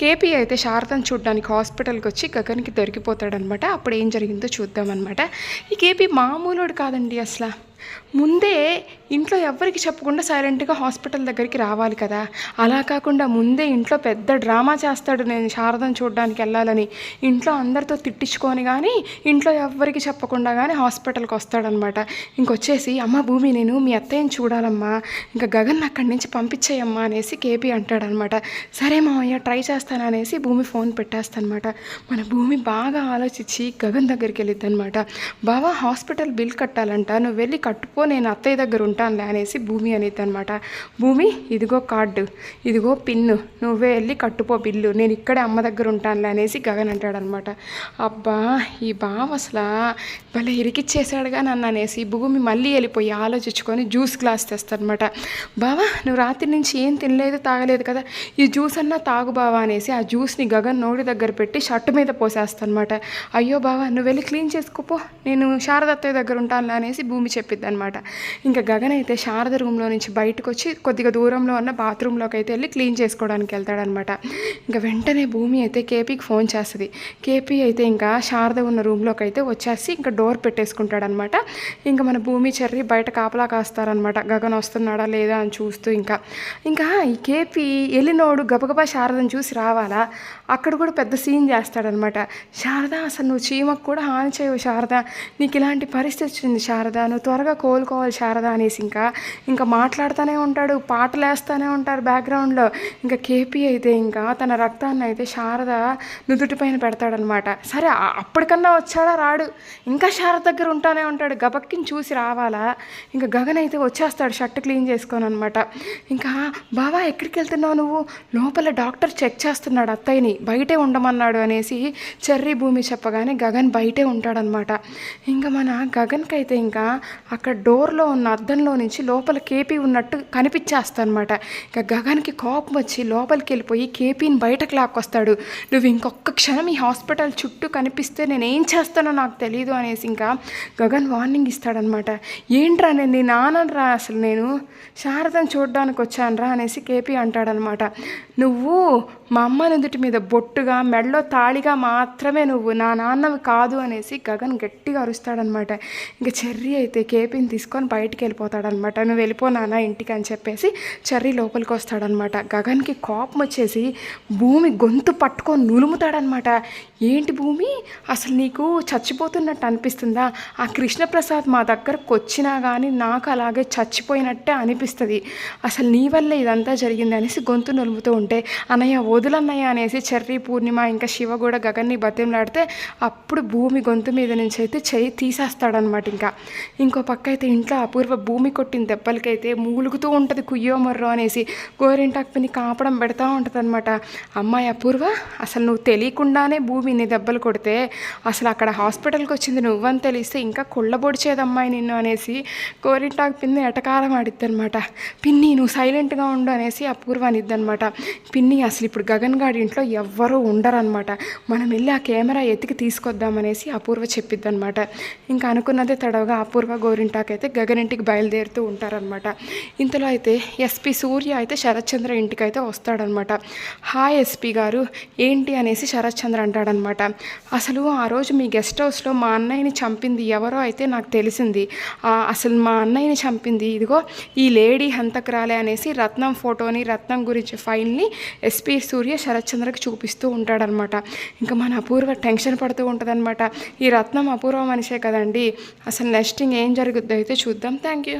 KP అయితే శారదను చూడడానికి హాస్పిటల్కి వచ్చి గగన్కి దొరికిపోతాడనమాట. అప్పుడు ఏం జరిగిందో చూద్దామన్నమాట ఈ కేపీ మామూలుడు కాదండి అసలు. ముందే ఇంట్లో ఎవరికి చెప్పకుండా సైలెంట్గా హాస్పిటల్ దగ్గరికి రావాలి కదా. అలా కాకుండా ముందే ఇంట్లో పెద్ద డ్రామా చేస్తాడు నేను శారదం చూడడానికి వెళ్ళాలని ఇంట్లో అందరితో తిట్టించుకొని కానీ ఇంట్లో ఎవ్వరికి చెప్పకుండా కానీ హాస్పిటల్కి వస్తాడనమాట. ఇంకొచ్చేసి అమ్మ భూమి నేను మీ అత్తయ్యని చూడాలమ్మా. ఇంకా గగన్ అక్కడి నుంచి పంపించేయమ్మా అనేసి కేపీ అంటాడనమాట. సరే మావయ్య ట్రై చేస్తాను అనేసి భూమి ఫోన్ పెట్టేస్తానమాట. మన భూమి బాగా ఆలోచించి గగన్ దగ్గరికి వెళ్ళిద్ది అనమాట బావా హాస్పిటల్ బిల్ కట్టాలంట. నువ్వు వెళ్ళి కట్టుకో నేను అత్తయ్య దగ్గర ఉంటానులే అనేసి భూమి అనేది అనమాట భూమి ఇదిగో కార్డు ఇదిగో పిన్ను నువ్వే వెళ్ళి కట్టుపో బిల్లు నేను ఇక్కడే అమ్మ దగ్గర ఉంటానులే అనేసి గగన్ అంటాడనమాట అబ్బా ఈ బావ అసలు భలే ఇరికిచ్చేసాడుగా నన్ను అనేసి భూమి మళ్ళీ వెళ్ళిపోయి ఆలోచించుకొని జ్యూస్ గ్లాస్ తెస్తానమాట బావా నువ్వు రాత్రి నుంచి ఏం తినలేదు తాగలేదు కదా ఈ జ్యూస్ అన్నా తాగు బావా అనేసి ఆ జ్యూస్ని గగన్ నోటి దగ్గర పెట్టి షర్టు మీద పోసేస్తానమాట అయ్యో బావా నువ్వు వెళ్ళి క్లీన్ చేసుకోపో నేను శారద అత్తయ్య దగ్గర ఉంటానులే అనేసి భూమి చెప్పి చెప్పిద్ది అనమాట ఇంకా గగన్ అయితే శారద రూమ్లో నుంచి బయటకు వచ్చి కొద్దిగా దూరంలో ఉన్న బాత్రూంలోకి అయితే వెళ్ళి క్లీన్ చేసుకోవడానికి వెళ్తాడనమాట ఇంకా వెంటనే భూమి అయితే కేపీకి ఫోన్ చేస్తుంది. కేపీ అయితే ఇంకా శారద ఉన్న రూమ్లోకి అయితే వచ్చేసి ఇంకా డోర్ పెట్టేసుకుంటాడనమాట ఇంకా మన భూమి చెర్రి బయట కాపలా కాస్తారనమాట గగన్ వస్తున్నాడా లేదా అని చూస్తూ ఇంకా. ఇంకా ఈ కేపీ వెళ్ళినోడు గబగబా శారదని చూసి రావాలా? అక్కడ కూడా పెద్ద సీన్ చేస్తాడనమాట శారద అసలు నువ్వు చీమకు కూడా హాని చేయవు శారద. నీకు ఇలాంటి పరిస్థితి వచ్చింది శారద. నువ్వు త్వరగా కోలుకోవాలి శారద అనేసి ఇంకా ఇంకా మాట్లాడుతూనే ఉంటాడు పాటలు వేస్తూనే ఉంటారు బ్యాక్గ్రౌండ్లో ఇంకా కేపీ అయితే ఇంకా తన రక్తాన్ని అయితే శారద నుదుటి పైన పెడతాడనమాట. సరే అప్పటికన్నా వచ్చాడా? రాడు. ఇంకా శారద దగ్గర ఉంటానే ఉంటాడు. గబక్కిని చూసి రావాలా? ఇంకా గగన్ అయితే వచ్చేస్తాడు షర్ట్ క్లీన్ చేసుకొని అనమాట ఇంకా బావా ఎక్కడికి వెళ్తున్నావు నువ్వు? లోపల డాక్టర్ చెక్ చేస్తున్నాడు అత్తయ్యని. బయటే ఉండమన్నాడు అనేసి చెర్రీ భూమి చెప్పగానే గగన్ బయటే ఉంటాడనమాట. ఇంకా మన గగన్కి అయితే ఇంకా అక్కడ డోర్లో ఉన్న అద్దంలో నుంచి లోపల కేపీ ఉన్నట్టు కనిపించేస్తా అనమాట గగన్కి కోపం వచ్చి లోపలికి వెళ్ళిపోయి కేపీని బయటకు లాక్కొస్తాడు. నువ్వు ఇంకొక క్షణం ఈ హాస్పిటల్ చుట్టూ కనిపిస్తే నేను ఏం చేస్తానో నాకు తెలియదు అనేసి ఇంకా గగన్ వార్నింగ్ ఇస్తాడనమాట ఏంట్రా నేను నీ నాన్నరా అసలు నేను? శారదను చూడడానికి వచ్చానురా అనేసి కేపీ అంటాడనమాట నువ్వు మా అమ్మ నుదుటి మీద బొట్టుగా మెడలో తాళిగా మాత్రమే నువ్వు నా నాన్నవి కాదు అనేసి గగన్ గట్టిగా అరుస్తాడనమాట ఇంకా చెర్రీ అయితే కే కేపీని తీసుకొని బయటికి వెళ్ళిపోతాడనమాట. నువ్వు వెళ్ళిపో నాన్న ఇంటికి అని చెప్పేసి చెర్రీ లోపలికి వస్తాడనమాట. గగన్కి కోపం వచ్చేసి భూమి గొంతు పట్టుకొని నులుముతాడనమాట. ఏంటి భూమి? అసలు నీకు చచ్చిపోతున్నట్టు అనిపిస్తుందా? ఆ కృష్ణప్రసాద్ మా దగ్గరకు వచ్చినా కానీ నాకు అలాగే చచ్చిపోయినట్టే అనిపిస్తుంది. అసలు నీ వల్లే ఇదంతా జరిగింది అనేసి గొంతు నలుముతూ ఉంటే అన్నయ్య వదులన్నయ్య అనేసి చెర్రీ పూర్ణిమ ఇంకా శివ కూడా గగన్ని బతిమలాడితే అప్పుడు భూమి గొంతు మీద నుంచి అయితే చెయ్యి తీసేస్తాడనమాట ఇంకా. ఇంకో పక్క అయితే ఇంట్లో అపూర్వ భూమి కొట్టిన దెబ్బలకైతే మూలుగుతూ ఉంటుంది కుయ్యో మర్రో అనేసి గోరింటాకు పిన్ని కాపడం పెడతా ఉంటుంది అనమాట అమ్మాయి అపూర్వ అసలు నువ్వు తెలియకుండానే భూమి నీ దెబ్బలు కొడితే అసలు అక్కడ హాస్పిటల్కి వచ్చింది నువ్వని తెలిస్తే ఇంకా కుళ్ళబొడిచేది అమ్మాయి నిన్ను అనేసి గోరింటాకు పిన్ని ఎటకారం ఆడిద్ది అనమాట పిన్ని నువ్వు సైలెంట్గా ఉండు అనేసి అపూర్వ అనిద్ది అనమాట పిన్ని అసలు ఇప్పుడు గగన్ గాడి ఇంట్లో ఎవ్వరూ ఉండరనమాట మనం వెళ్ళి ఆ కెమెరా ఎత్తికి తీసుకొద్దామనేసి అపూర్వ చెప్పిద్ది అనమాట ఇంకా అనుకున్నదే తడవగా అపూర్వ గోరి అయితే గగన్ ఇంటికి బయలుదేరుతూ ఉంటారనమాట ఇంతలో అయితే ఎస్పి సూర్య అయితే శరత్చంద్ర ఇంటికి అయితే వస్తాడనమాట హాయ్ ఎస్పి గారు ఏంటి అనేసి శరత్చంద్ర అంటాడనమాట అసలు ఆ రోజు మీ గెస్ట్ హౌస్లో మా అన్నయ్యని చంపింది ఎవరో అయితే నాకు తెలిసింది. అసలు మా అన్నయ్యని చంపింది ఇదిగో ఈ లేడీ హంతకురాలే అనేసి రత్నం ఫోటోని రత్నం గురించి ఫైల్ని ఎస్పి సూర్య శరత్చంద్రకి చూపిస్తూ ఉంటాడనమాట ఇంకా మన అపూర్వ టెన్షన్ పడుతూ ఉంటుందన్నమాట. ఈ రత్నం అపూర్వ మనిషే కదండి. అసలు నెక్స్ట్ ఏం జరుగుతుంది జరుగుద్దో అయితే చూద్దాం. Thank you